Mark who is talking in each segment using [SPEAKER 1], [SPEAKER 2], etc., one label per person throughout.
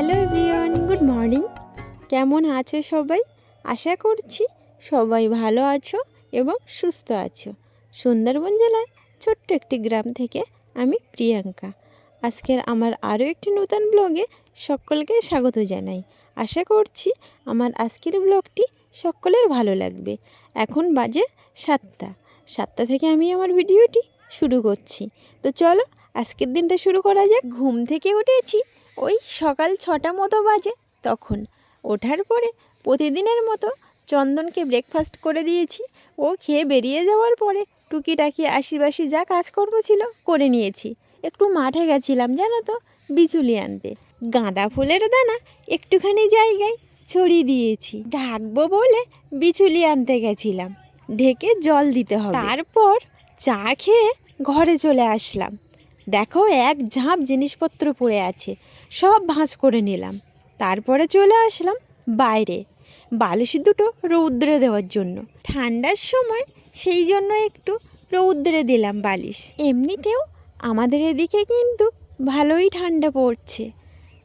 [SPEAKER 1] Hello everyone, good morning. কেমন আছো সবাই? আশা করছি সবাই ভালো আছো এবং সুস্থ আছো। সুন্দরবন জেলার ছোট্ট একটি গ্রাম থেকে আমি প্রিয়াঙ্কা। আজকের আমার আরও একটি নতুন ব্লগে সকলকে স্বাগত জানাই। আশা করছি আমার আজকের ব্লগটি সকলের ভালো লাগবে। এখন বাজে সাতটা। সাতটা থেকে আমি আমার ভিডিওটি শুরু করছি। তো চলো, আজকের দিনটা শুরু করা যাক। ঘুম থেকে উঠেছি। ওই সকাল ছটা মতো বাজে তখন। ওঠার পরে প্রতিদিনের মতো চন্দনকে ব্রেকফাস্ট করে দিয়েছি। ও খেয়ে বেরিয়ে যাওয়ার পরে টুকিটাকি আশিবাসি যা কাজকর্ম ছিল করে নিয়েছি। একটু মাঠে গেছিলাম, জানো তো, বিচুলি আনতে। গাঁদা ফুলের দানা একটুখানি জায়গায় ছড়িয়ে দিয়েছি। ঢাকবো বলে বিচুলি আনতে গেছিলাম। ঢেকে জল দিতে হবে। তারপর চা খেয়ে ঘরে চলে আসলাম। দেখো এক ঝাঁপ জিনিসপত্র পড়ে আছে। সব ভাঁজ করে নিলাম। তারপরে চলে আসলাম বাইরে। বালিশ দুটো রৌদ্রে দেওয়ার জন্য। ঠান্ডার সময় সেই জন্য একটু রৌদ্রে দিলাম বালিশ। এমনিতেও আমাদের এদিকে কিন্তু ভালোই ঠান্ডা পড়ছে।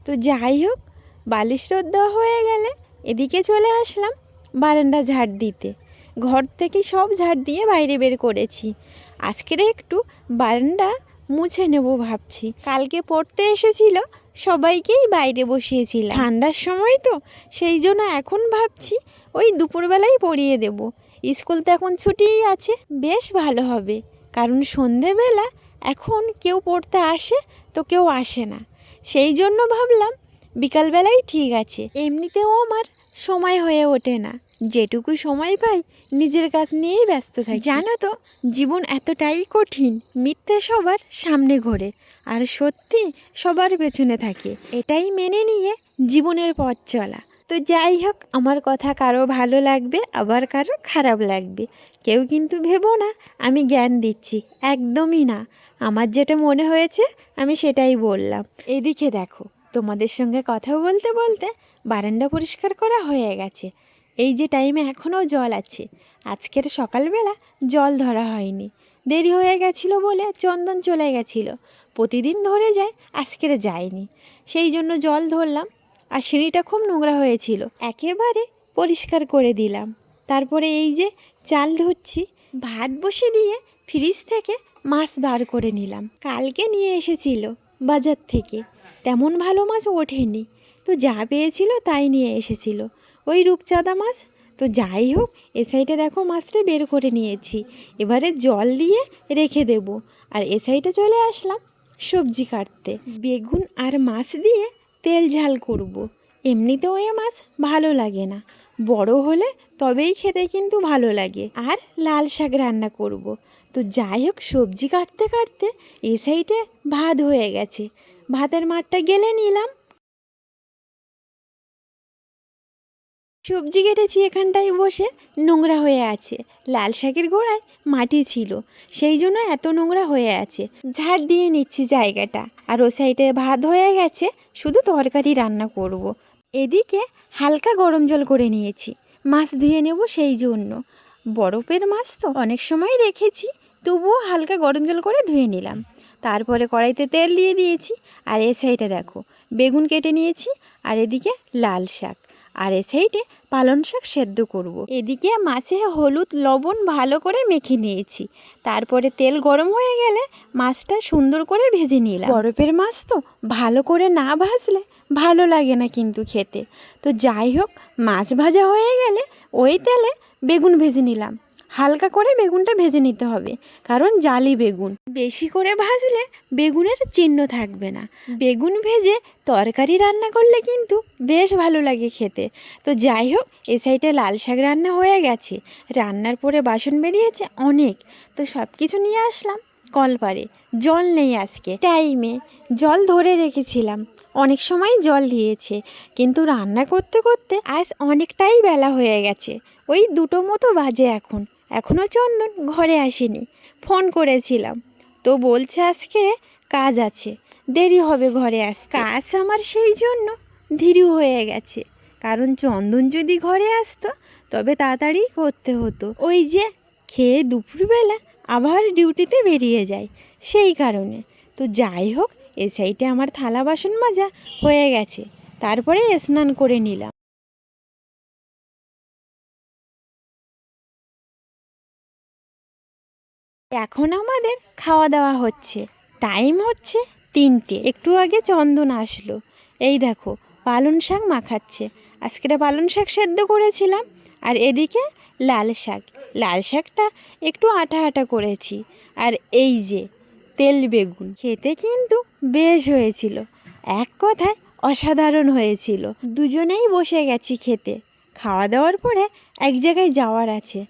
[SPEAKER 1] তো যাই হোক, বালিশ রোদ দেওয়া হয়ে গেলে এদিকে চলে আসলাম বারান্দা ঝাড় দিতে। ঘর থেকে সব ঝাড় দিয়ে বাইরে বের করেছি। আজকের একটু বারান্দা মুছে নেব ভাবছি। কালকে পড়তে এসেছিল সবাইকেই বাইরে বসিয়েছিলাম। ঠান্ডার সময় তো, সেই জন্য এখন ভাবছি ওই দুপুরবেলাই পড়িয়ে দেব। স্কুল তো এখন ছুটিই আছে, বেশ ভালো হবে। কারণ সন্ধেবেলা এখন কেউ পড়তে আসে তো কেউ আসে না। সেই জন্য ভাবলাম বিকালবেলাই ঠিক আছে। এমনিতেও আমার সময় হয়ে ওঠে না। যেটুকু সময় পাই নিজের কাজ নিয়েই ব্যস্ত থাকি। জানো তো, জীবন এতটাই কঠিন, মিথ্যে সবার সামনে ঘোরে। আর সত্যি সবার পেছনে থাকে। এটাই মেনে নিয়ে জীবনের পথ চলা। তো যাই হোক, আমার কথা কারও ভালো লাগবে, আবার কারও খারাপ লাগবে। কেউ কিন্তু ভেবো না, আমি জ্ঞান দিচ্ছি, একদমই না। আমার যেটা মনে হয়েছে, আমি সেটাই বললাম। এদিকে দেখো, তোমাদের সঙ্গে কথা বলতে বলতে বারান্দা পরিষ্কার করা হয়ে গেছে। এই যে টাইমে এখনও জল আছে, আজকের সকালবেলা জল ধরা হয়নি। দেরি হয়ে গেছিল বলে চন্দন চলে গেছিল। প্রতিদিন ধরে যায়, আজকের যায়নি। সেই জন্য জল ধরলাম আর সিঁড়িটা খুব নোংরা হয়েছিল। একেবারে পরিষ্কার করে দিলাম। তারপরে এই যে চাল ধুচ্ছি ভাত বসে দিয়ে ফ্রিজ থেকে মাছ বার করে নিলাম। কালকে নিয়ে এসেছিল বাজার থেকে। তেমন ভালো মাছ ওঠেনি। তো যা পেয়েছিল তাই নিয়ে এসেছিল। ওই রূপচাঁদা মাছ, তো যাই হোক, এ সাইডে দেখো মাছটা বের করে নিয়েছি। এবারে জল দিয়ে রেখে দেব। আর এ সাইডে চলে আসলাম সবজি কাটতে। বেগুন আর মাছ দিয়ে তেল ঝাল করব। এমনিতেও এ মাছ ভালো লাগে না। বড় হলে তবেই খেতে কিন্তু ভালো লাগে। আর লাল শাক রান্না করব। তো যাই হোক, সবজি কাটতে কাটতে এ সাইডে ভাত হয়ে গেছে। ভাতের মাঠটা গেলে নিলাম। সবজি কেটেছি এখানটায় বসে। নোংরা হয়ে আছে। লাল শাকের গোড়ায় মাটি ছিল। সেই জন্য এত নোংরা হয়ে আছে। ঝাড় দিয়ে নিচ্ছি জায়গাটা। আর ও সাইডে ভাত হয়ে গেছে, শুধু তরকারি রান্না করব। এদিকে হালকা গরম জল করে নিয়েছি। মাছ ধুয়ে নেব সেই জন্য। বরফের মাছ তো অনেক সময় রেখেছি, তবুও হালকা গরম জল করে ধুয়ে নিলাম। তারপরে কড়াইতে তেল দিয়ে দিয়েছি। আর এ সাইডে দেখো, বেগুন কেটে নিয়েছি। আর এদিকে লাল শাক। আর এ সাইডে পালং শাক সেদ্ধ করব। এদিকে মাছে হলুদ লবণ ভালো করে মেখে নিয়েছি। তারপরে তেল গরম হয়ে গেলে মাছটা সুন্দর করে ভেজে নিলাম। বরফের মাছ তো ভালো করে না ভাজলে ভালো লাগে না কিন্তু খেতে। তো যাই হোক, মাছ ভাজা হয়ে গেলে ওই তেলে বেগুন ভেজে নিলাম। হালকা করে বেগুনটা ভেজে নিতে হবে। কারণ জালি বেগুন। বেশি করে ভাজলে বেগুনের চিহ্ন থাকবে না। বেগুন ভেজে তরকারি রান্না করলে কিন্তু বেশ ভালো লাগে খেতে। তো যাই হোক, এ সাইডে লাল শাক রান্না হয়ে গেছে। রান্নার পরে বাসন বেরিয়েছে অনেক। তো সব কিছু নিয়ে আসলাম কলপারে। জল নেই আজকে। টাইমে জল ধরে রেখেছিলাম। অনেক সময় জল দিয়েছে। কিন্তু রান্না করতে করতে আজ অনেকটাই বেলা হয়ে গেছে। ওই দুটো মতো বাজে এখন। এখনও চন্দন ঘরে আসেনি। ফোন করেছিলাম। তো বলছে আজকে কাজ আছে, দেরি হবে ঘরে আস কাজ আমার সেই জন্য ধীরু হয়ে গেছে। কারণ চন্দন যদি ঘরে আসতো, তবে তাড়াতাড়ি করতে হতো। ওই যে খেয়ে দুপুরবেলা আবার ডিউটিতে বেরিয়ে যায়, সেই কারণে। তো যাই হোক, এ সাইডে আমার থালা বাসন মাজা হয়ে গেছে। তারপরে স্নান করে নিলাম। এখন আমাদের খাওয়া দাওয়া হচ্ছে। টাইম হচ্ছে তিনটে। একটু আগে চন্দন আসলো। এই দেখো, পালং শাক মাখাচ্ছে। আজকে পালং শাক সেদ্ধ করেছিলাম, আর এদিকে লাল শাক। লাল শাকটা একটু আটা আটা করেছি। আর এই যে তেল বেগুন, খেতে কিন্তু বেশ হয়েছিল। এক কথায় অসাধারণ হয়েছিল। দুজনেই বসে গেছি খেতে। খাওয়া দাওয়ার পরে এক জায়গায় যাওয়ার আছে।